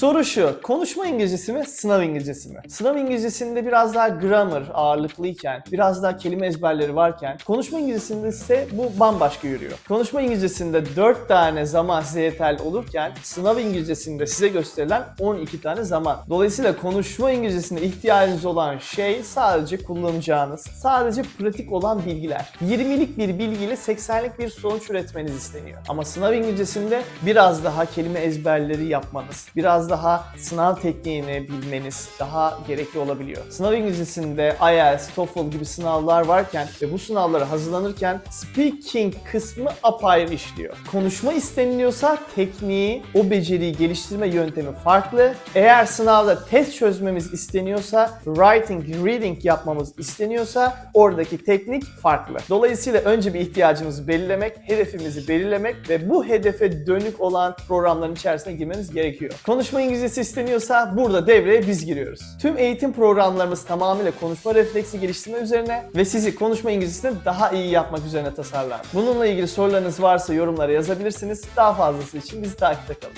Soru şu, konuşma İngilizcesi mi, sınav İngilizcesi mi? Sınav İngilizcesinde biraz daha grammar ağırlıklıyken, biraz daha kelime ezberleri varken, konuşma İngilizcesinde ise bu bambaşka yürüyor. Konuşma İngilizcesinde 4 tane zaman yeterli olurken, sınav İngilizcesinde size gösterilen 12 tane zaman. Dolayısıyla konuşma İngilizcesinde ihtiyacınız olan şey sadece kullanacağınız, sadece pratik olan bilgiler. 20'lik bir bilgiyle 80'lik bir sonuç üretmeniz isteniyor. Ama sınav İngilizcesinde biraz daha kelime ezberleri yapmanız, biraz daha sınav tekniğini bilmeniz daha gerekli olabiliyor. Sınav İngilizcesinde IELTS, TOEFL gibi sınavlar varken ve bu sınavlara hazırlanırken speaking kısmı apayrı işliyor. Konuşma isteniliyorsa tekniği, o beceriyi geliştirme yöntemi farklı. Eğer sınavda test çözmemiz isteniyorsa, writing, reading yapmamız isteniyorsa oradaki teknik farklı. Dolayısıyla önce bir ihtiyacımızı belirlemek, hedefimizi belirlemek ve bu hedefe dönük olan programların içerisine girmeniz gerekiyor. Konuşma İngilizcesi isteniyorsa burada devreye biz giriyoruz. Tüm eğitim programlarımız tamamıyla konuşma refleksi geliştirme üzerine ve sizi konuşma İngilizcesini daha iyi yapmak üzerine tasarlandı. Bununla ilgili sorularınız varsa yorumlara yazabilirsiniz. Daha fazlası için bizi takipte kalın.